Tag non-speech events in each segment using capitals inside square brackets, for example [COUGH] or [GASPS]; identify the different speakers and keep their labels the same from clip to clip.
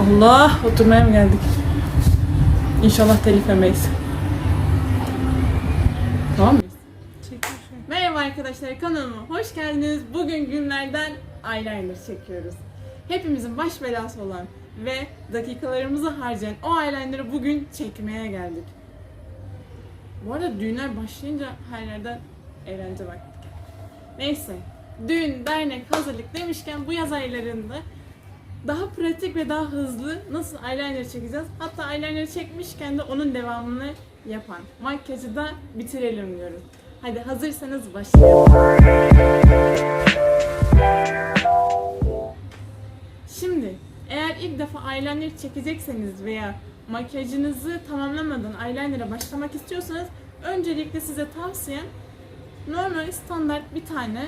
Speaker 1: Allah oturmaya mı geldik? İnşallah telif yemeyiz. Tamam mıyız? Merhaba arkadaşlar kanalıma hoş geldiniz. Bugün günlerden eyeliner çekiyoruz. Hepimizin baş belası olan ve dakikalarımızı harcayan o eyeliner'ı bugün çekmeye geldik. Bu arada düğünler başlayınca her yerden eğlence var. Neyse. Düğün, dernek, hazırlık demişken bu yaz aylarında daha pratik ve daha hızlı nasıl eyeliner çekeceğiz? Hatta eyeliner çekmişken de onun devamını yapan makyajı da bitirelim diyoruz. Hadi hazırsanız başlayalım. Şimdi eğer ilk defa eyeliner çekecekseniz veya makyajınızı tamamlamadan eyeliner'a başlamak istiyorsanız öncelikle size tavsiyem normal standart bir tane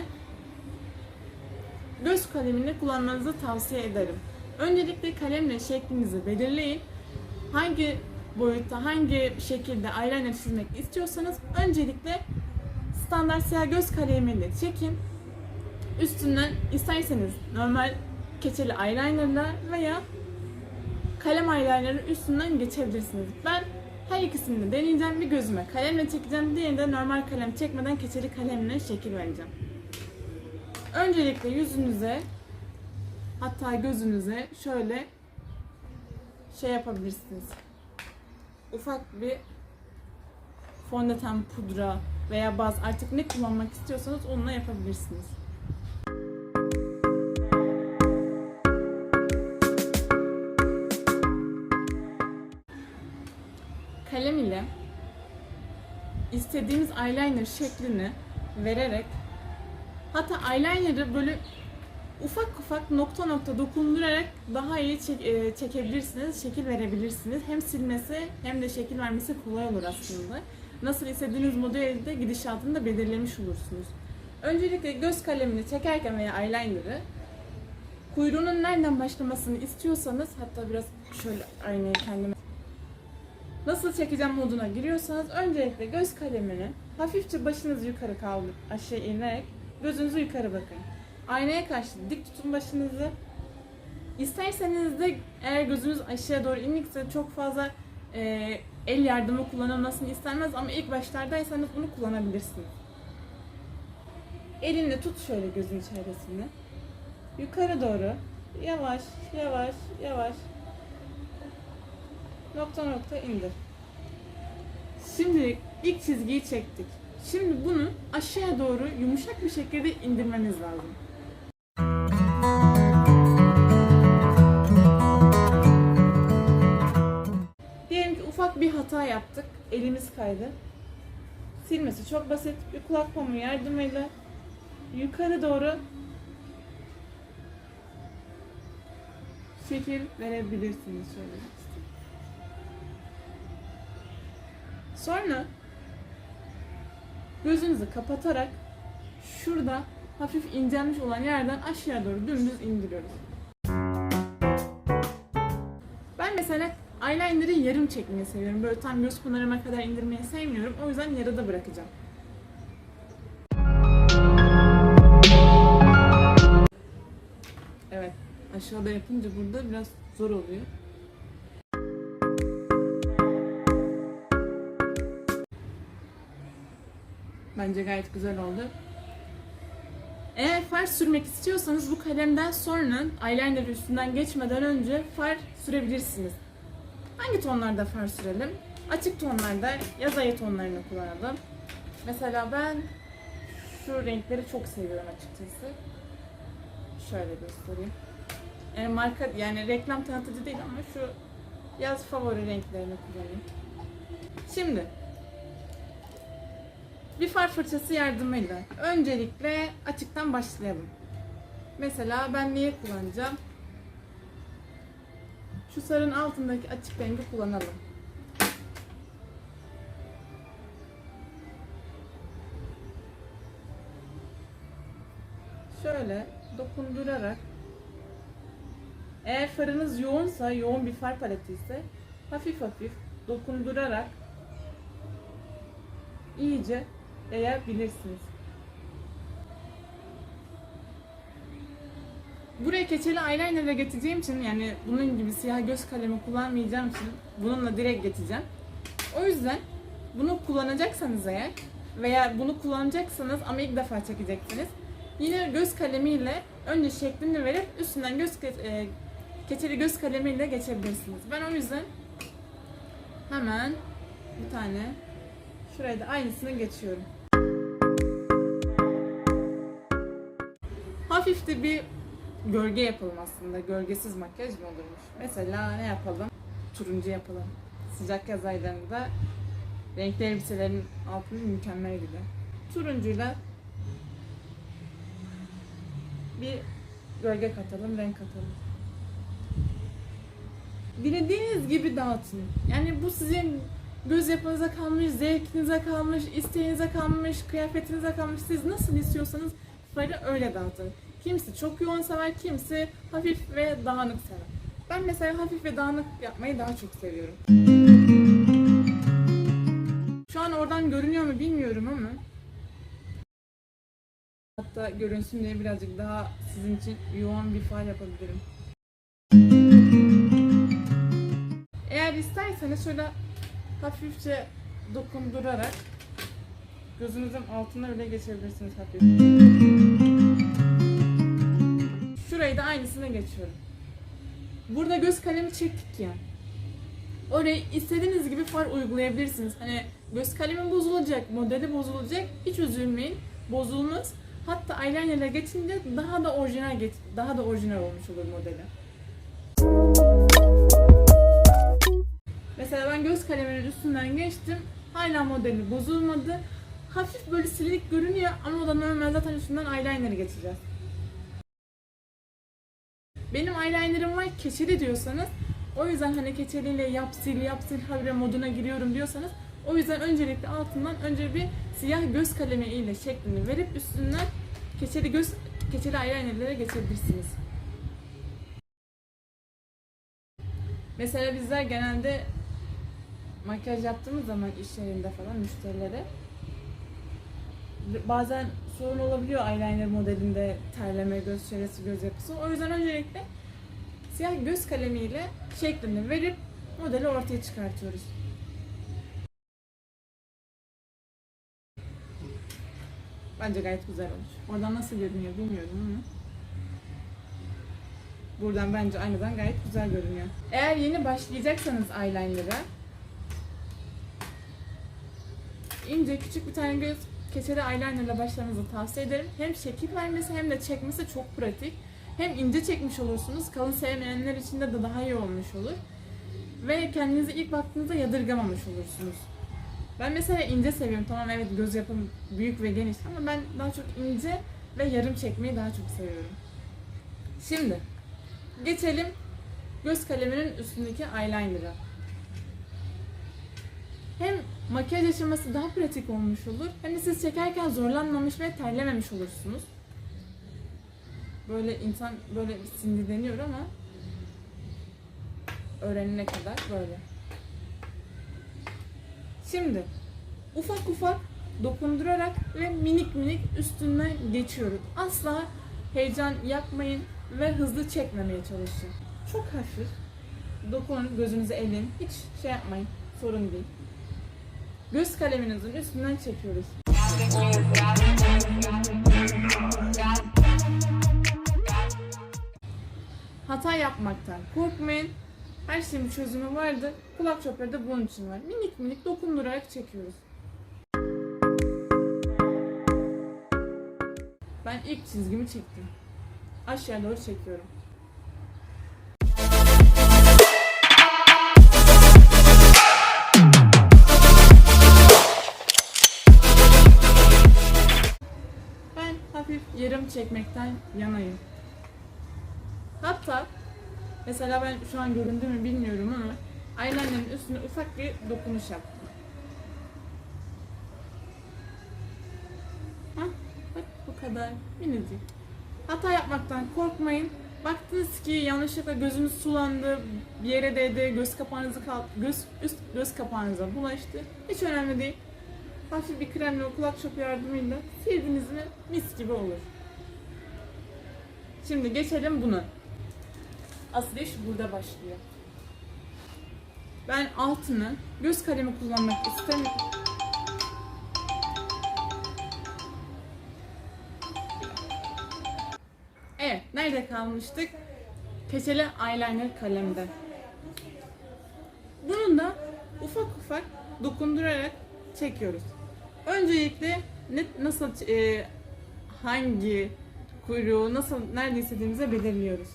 Speaker 1: göz kalemini kullanmanızı tavsiye ederim. Öncelikle kalemle şeklinizi belirleyin. Hangi boyutta, hangi şekilde eyeliner çizmek istiyorsanız öncelikle standart siyah göz kalemiyle çekin. Üstünden isterseniz normal keçeli eyelinerla veya kalem eyeliner'ın üstünden geçebilirsiniz. Ben her ikisini de deneyeceğim. Bir gözüme kalemle çekeceğim. Diğerinde normal kalem çekmeden keçeli kalemle şekil vereceğim. Öncelikle yüzünüze hatta gözünüze şöyle şey yapabilirsiniz. Ufak bir fondöten pudra veya baz artık ne kullanmak istiyorsanız onunla yapabilirsiniz. Kalem ile istediğimiz eyeliner şeklini vererek Hatta eyeliner'ı böyle ufak ufak nokta nokta dokundurarak daha iyi çek- e, çekebilirsiniz, şekil verebilirsiniz. Hem silmesi hem de şekil vermesi kolay olur aslında. Nasıl istediğiniz modelde gidişatını da belirlemiş olursunuz. Öncelikle göz kalemini çekerken veya eyeliner'ı kuyruğunun nereden başlamasını istiyorsanız hatta biraz şöyle aynayı kendime Nasıl çekeceğim moduna giriyorsanız öncelikle göz kalemini hafifçe başınızı yukarı kaldır aşağı inerek Gözünüzü yukarı bakın. Aynaya karşı dik tutun başınızı. İsterseniz de eğer gözünüz aşağıya doğru inikse çok fazla e, el yardımı kullanılmasını istenmez ama ilk başlardaysanız bunu kullanabilirsiniz. Elinle tut şöyle gözün çevresini. Yukarı doğru. Yavaş, yavaş, yavaş. Nokta nokta indir. Şimdi ilk çizgiyi çektik. Şimdi bunu aşağıya doğru yumuşak bir şekilde indirmemiz lazım. Diyelim ki ufak bir hata yaptık. Elimiz kaydı. Silmesi çok basit. Bir kulak pamuğu yardımıyla yukarı doğru şekil verebilirsiniz şöyle. Sonra Gözünüzü kapatarak şurada hafif incelmiş olan yerden aşağı doğru dümdüz indiriyoruz. Ben mesela eyeliner'ı yarım çekmeyi seviyorum. Böyle tam göz pınarıma kadar indirmeyi sevmiyorum. O yüzden yarıda bırakacağım. Evet. Aşağıda yapınca burada biraz zor oluyor. Bence gayet güzel oldu. Eğer far sürmek istiyorsanız bu kalemden sonra eyeliner üstünden geçmeden önce far sürebilirsiniz. Hangi tonlarda far sürelim? Açık tonlarda yaz ayı tonlarını kullanalım. Mesela ben şu renkleri çok seviyorum açıkçası. Şöyle göstereyim. Yani marka yani reklam tanıtıcı değil ama şu yaz favori renklerini kullanayım. Şimdi bir far fırçası yardımıyla öncelikle açıktan başlayalım. Mesela ben neyi kullanacağım? Şu sarının altındaki açık rengi kullanalım. Şöyle dokundurarak eğer farınız yoğunsa, yoğun bir far paleti ise hafif hafif dokundurarak iyice yayabilirsiniz. Buraya keçeli eyelinerle geçeceğim için yani bunun gibi siyah göz kalemi kullanmayacağım için bununla direkt geçeceğim. O yüzden bunu kullanacaksanız eğer veya bunu kullanacaksanız ama ilk defa çekeceksiniz. Yine göz kalemiyle önce şeklini verip üstünden göz e, keçeli göz kalemiyle geçebilirsiniz. Ben o yüzden hemen bir tane şuraya da aynısını geçiyorum. Hafif de bir gölge yapalım aslında. Gölgesiz makyaj mı olurmuş? Mesela ne yapalım? Turuncu yapalım. Sıcak yaz aylarında renkli elbiselerin altını mükemmel gibi. Turuncuyla bir gölge katalım, renk katalım. Dilediğiniz gibi dağıtın. Yani bu sizin göz yapınıza kalmış, zevkinize kalmış, isteğinize kalmış, kıyafetinize kalmış. Siz nasıl istiyorsanız farı öyle dağıtın. Kimisi çok yoğun sever, kimisi hafif ve dağınık sever. Ben mesela hafif ve dağınık yapmayı daha çok seviyorum. Şu an oradan görünüyor mu bilmiyorum ama hatta görünsün diye birazcık daha sizin için yoğun bir far yapabilirim. Eğer isterseniz şöyle hafifçe dokundurarak gözünüzün altına bile geçebilirsiniz hafif. Şurayı da aynısına geçiyorum. Burada göz kalemi çektik ya. Oraya istediğiniz gibi far uygulayabilirsiniz. Hani göz kalemi bozulacak, modeli bozulacak. Hiç üzülmeyin. Bozulmaz. Hatta eyeliner'e geçince daha da orijinal geç, daha da orijinal olmuş olur modeli. Mesela ben göz kaleminin üstünden geçtim. Hala modeli bozulmadı. Hafif böyle silik görünüyor ama o da normal zaten üstünden eyeliner'ı geçeceğiz. Benim eyeliner'ım var keçeli diyorsanız o yüzden hani keçeliyle yap sil yap sil habire moduna giriyorum diyorsanız o yüzden öncelikle altından önce bir siyah göz kalemi ile şeklini verip üstünden keçeli göz keçeli eyelinerlere geçebilirsiniz. Mesela bizler genelde makyaj yaptığımız zaman iş yerinde falan müşterilere bazen sorun olabiliyor eyeliner modelinde terleme, göz çevresi, göz yapısı. O yüzden öncelikle siyah göz kalemiyle şeklini verip modeli ortaya çıkartıyoruz. Bence gayet güzel olmuş. Oradan nasıl görünüyor bilmiyorum ama. Buradan bence aynadan gayet güzel görünüyor. Eğer yeni başlayacaksanız eyeliner'a ince küçük bir tane göz keçeli eyelinerla başlamanızı tavsiye ederim. Hem şekil vermesi hem de çekmesi çok pratik. Hem ince çekmiş olursunuz. Kalın sevmeyenler için de daha iyi olmuş olur. Ve kendinizi ilk baktığınızda yadırgamamış olursunuz. Ben mesela ince seviyorum. Tamam evet göz yapım büyük ve geniş ama ben daha çok ince ve yarım çekmeyi daha çok seviyorum. Şimdi geçelim göz kaleminin üstündeki eyeliner'a. Hem makyaj aşaması daha pratik olmuş olur. De siz çekerken zorlanmamış ve terlememiş olursunuz. Böyle insan böyle sinirleniyor ama öğrenene kadar böyle. Şimdi ufak ufak dokundurarak ve minik minik üstünden geçiyoruz. Asla heyecan yapmayın ve hızlı çekmemeye çalışın. Çok hafif dokunun, gözünüzü elin. Hiç şey yapmayın. Sorun değil. Göz kaleminizin üstünden çekiyoruz. Hata yapmaktan korkmayın. Her şeyin bir çözümü vardır. Kulak çöpleri de bunun için var. Minik minik dokundurarak çekiyoruz. Ben ilk çizgimi çektim. Aşağı doğru çekiyorum. Yarım çekmekten yanayım. Hatta mesela ben şu an göründü mü bilmiyorum ama eyeliner'ın üstüne ufak bir dokunuş yaptım. Hah, bak bu kadar minicik. Hata yapmaktan korkmayın. Baktınız ki yanlışlıkla gözünüz sulandı, bir yere değdi, göz kapağınızı kal göz üst göz kapağınıza bulaştı. Hiç önemli değil. Hafif bir kremle kulak çöpü yardımıyla sildiniz mi mis gibi olur. Şimdi geçelim bunu. Asıl iş burada başlıyor. Ben altını göz kalemi kullanmak istemiyorum. Evet, nerede kalmıştık? Keçeli eyeliner kalemde. Bunu da ufak ufak dokundurarak çekiyoruz. Öncelikle ne, nasıl e, hangi kuyruğu nasıl nerede istediğimizi belirliyoruz.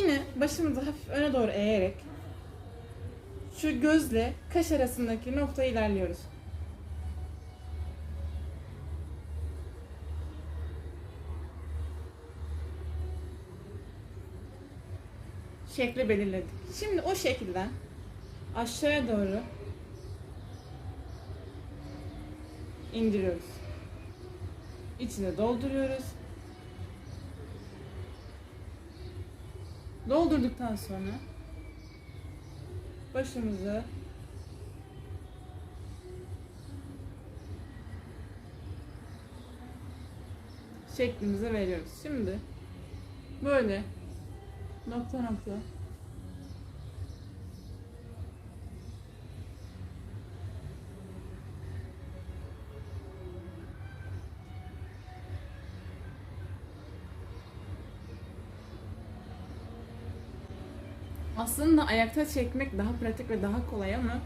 Speaker 1: Yine başımızı hafif öne doğru eğerek şu gözle kaş arasındaki noktaya ilerliyoruz. Şekli belirledik. Şimdi o şekilden aşağıya doğru indiriyoruz. İçine dolduruyoruz. Doldurduktan sonra başımızı şeklimize veriyoruz. Şimdi böyle nokta nokta Aslında ayakta çekmek daha pratik ve daha kolay ama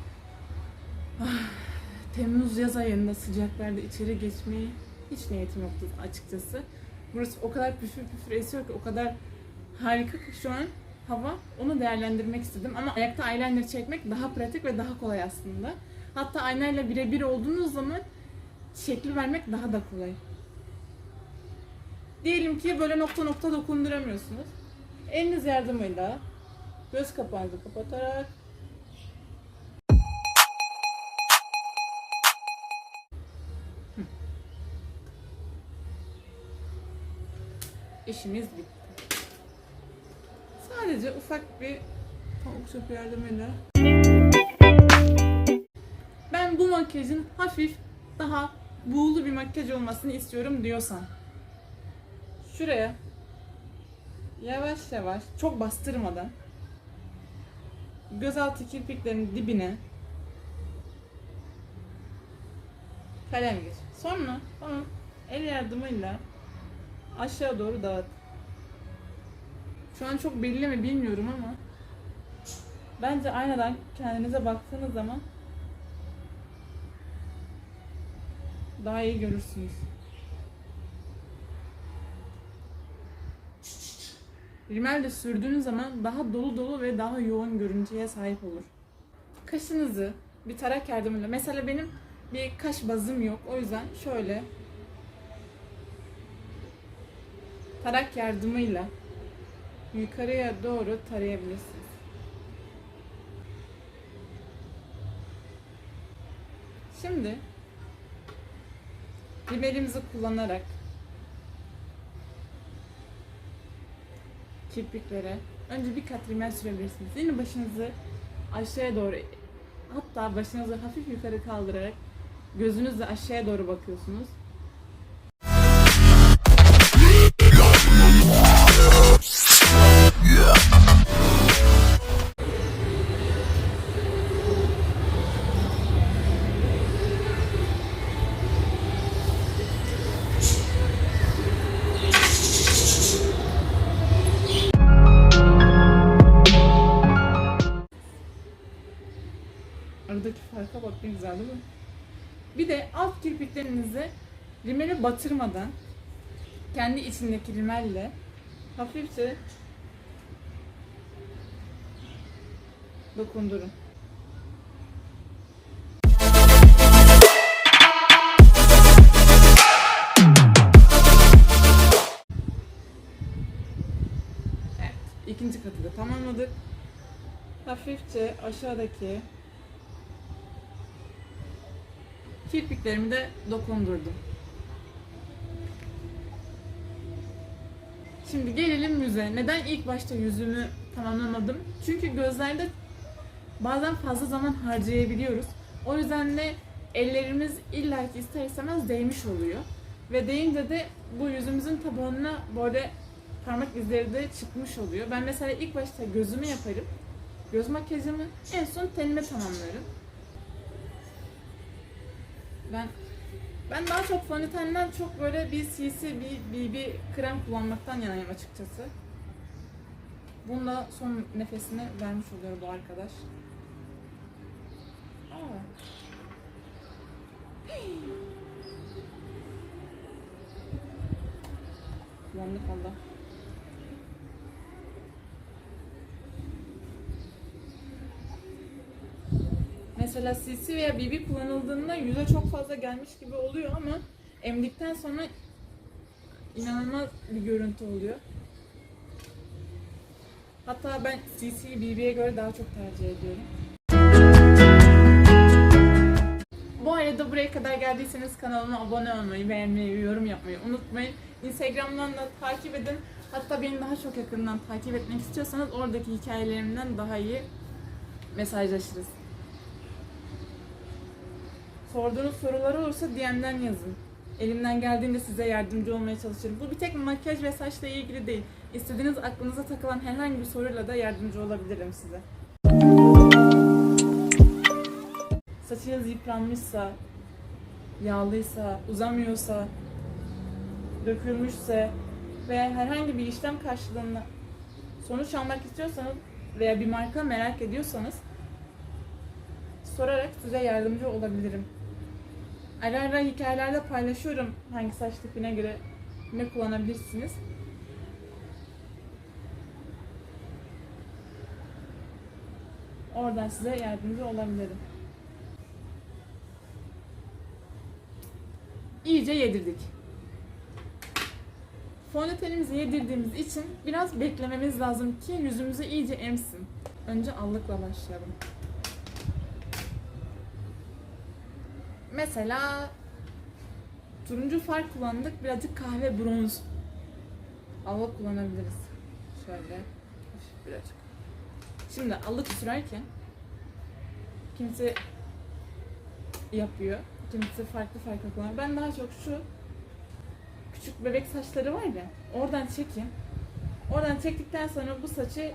Speaker 1: Temmuz yaz ayında sıcaklarda içeri geçmeyi hiç niyetim yoktu açıkçası. Burası o kadar püfür püfür esiyor ki o kadar harika ki şu an hava onu değerlendirmek istedim ama ayakta eyeliner çekmek daha pratik ve daha kolay aslında. Hatta aynayla birebir olduğunuz zaman şekli vermek daha da kolay. Diyelim ki böyle nokta nokta dokunduramıyorsunuz. Eliniz yardımıyla Göz kapağınızı kapatarak. İşimiz bitti. Sadece ufak bir tavuk çöpü yardımıyla ben bu makyajın hafif daha buğulu bir makyaj olmasını istiyorum diyorsan şuraya yavaş yavaş çok bastırmadan gözaltı kirpiklerinin dibine kalem geç. Sonra onu el yardımıyla aşağı doğru dağıt. Şu an çok belli mi bilmiyorum ama bence aynadan kendinize baktığınız zaman daha iyi görürsünüz. Rimel de sürdüğünüz zaman daha dolu dolu ve daha yoğun görüntüye sahip olur. Kaşınızı bir tarak yardımıyla, mesela benim bir kaş bazım yok. O yüzden şöyle tarak yardımıyla yukarıya doğru tarayabilirsiniz. Şimdi rimelimizi kullanarak kirpiklere önce bir kat rimel sürebilirsiniz. Yine başınızı aşağıya doğru hatta başınızı hafif yukarı kaldırarak gözünüzle aşağıya doğru bakıyorsunuz. Farka bak ne güzel değil mi? Bir de alt kirpiklerinizi rimele batırmadan kendi içindeki rimelle hafifçe dokundurun. Evet, ikinci katı da tamamladık. Hafifçe aşağıdaki kirpiklerimi de dokundurdum. Şimdi gelelim yüze. Neden ilk başta yüzümü tamamlamadım? Çünkü gözlerde bazen fazla zaman harcayabiliyoruz. O yüzden de ellerimiz illaki ister istemez değmiş oluyor. Ve değince de bu yüzümüzün tabanına böyle parmak izleri de çıkmış oluyor. Ben mesela ilk başta gözümü yaparım. Göz makyajımı en son tenime tamamlarım. Ben ben daha çok fondötenden çok böyle bir CC, bir BB krem kullanmaktan yanayım açıkçası. Bunda son nefesini vermiş oluyor bu arkadaş. Aa. [GASPS] Yandık valla. Mesela CC veya BB kullanıldığında yüze çok fazla gelmiş gibi oluyor ama emdikten sonra inanılmaz bir görüntü oluyor. Hatta ben CC'yi BB'ye göre daha çok tercih ediyorum. Bu arada buraya kadar geldiyseniz kanalıma abone olmayı, beğenmeyi, yorum yapmayı unutmayın. Instagram'dan da takip edin. Hatta beni daha çok yakından takip etmek istiyorsanız oradaki hikayelerimden daha iyi mesajlaşırız. Sorduğunuz sorular olursa DM'den yazın. Elimden geldiğinde size yardımcı olmaya çalışırım. Bu bir tek makyaj ve saçla ilgili değil. İstediğiniz aklınıza takılan herhangi bir soruyla da yardımcı olabilirim size. Saçınız yıpranmışsa, yağlıysa, uzamıyorsa, dökülmüşse veya herhangi bir işlem karşılığında sonuç almak istiyorsanız veya bir marka merak ediyorsanız sorarak size yardımcı olabilirim. Ara ara hikayelerde paylaşıyorum hangi saç tipine göre ne kullanabilirsiniz. Oradan size yardımcı olabilirim. İyice yedirdik. Fondötenimizi yedirdiğimiz için biraz beklememiz lazım ki yüzümüzü iyice emsin. Önce allıkla başlayalım. Mesela turuncu far kullandık. Birazcık kahve bronz. Allık kullanabiliriz. Şöyle. Birazcık. Şimdi allık sürerken kimisi yapıyor. Kimisi farklı farklı kullanıyor. Ben daha çok şu küçük bebek saçları var ya oradan çekeyim. Oradan çektikten sonra bu saçı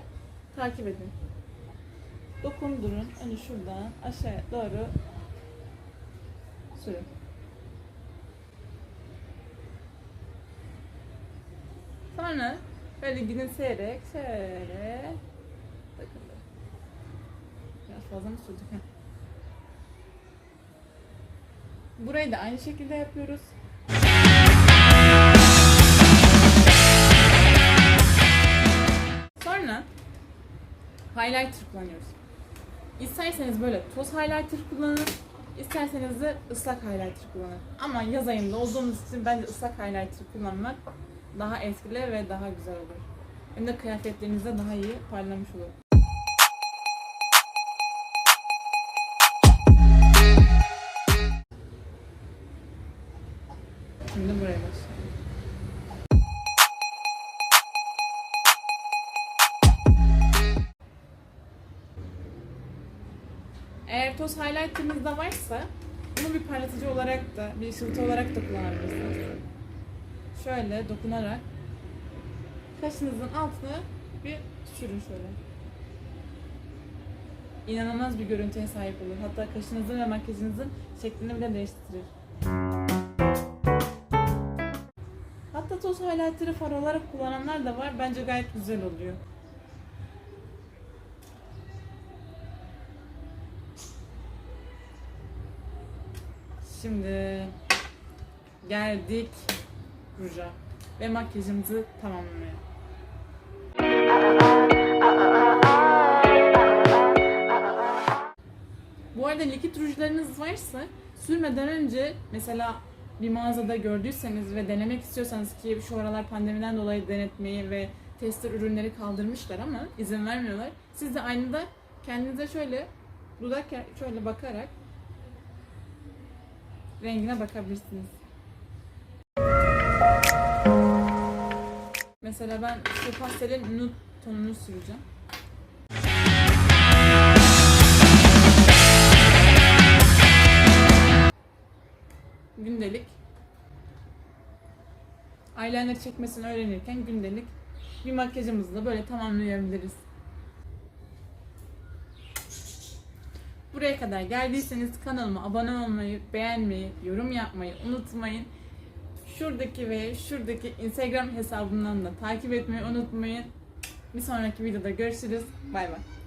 Speaker 1: takip edin. Dokundurun. Önce şuradan aşağıya doğru sürün. Sonra böyle gülümseyerek şöyle bakın. Biraz fazla mı sürdük? Burayı da aynı şekilde yapıyoruz. Sonra highlighter kullanıyoruz. İsterseniz böyle toz highlighter kullanın, isterseniz de ıslak highlighter kullanın. Ama yaz ayında olduğumuz için bence ıslak highlighter kullanmak daha etkili ve daha güzel olur. Hem de kıyafetlerinizde daha iyi parlamış olur. Şimdi buraya başlayalım. Eğer toz highlighter'ınız da varsa bunu bir parlatıcı olarak da, bir ışıltı olarak da kullanabilirsiniz. Şöyle dokunarak kaşınızın altına bir sürün şöyle. İnanılmaz bir görüntüye sahip olur. Hatta kaşınızın ve makyajınızın şeklini bile değiştirir. Hatta toz highlighter'ı far olarak kullananlar da var. Bence gayet güzel oluyor. Şimdi geldik ruja ve makyajımızı tamamlamaya. Bu arada likit rujlarınız varsa sürmeden önce mesela bir mağazada gördüyseniz ve denemek istiyorsanız ki şu aralar pandemiden dolayı denetmeyi ve tester ürünleri kaldırmışlar ama izin vermiyorlar. Siz de aynada kendinize şöyle dudak şöyle bakarak rengine bakabilirsiniz. Mesela ben şu pastelin nude tonunu süreceğim. Gündelik eyeliner çekmesini öğrenirken gündelik bir makyajımızı da böyle tamamlayabiliriz. Buraya kadar geldiyseniz kanalıma abone olmayı, beğenmeyi, yorum yapmayı unutmayın. Şuradaki ve şuradaki Instagram hesabından da takip etmeyi unutmayın. Bir sonraki videoda görüşürüz. Bay bay.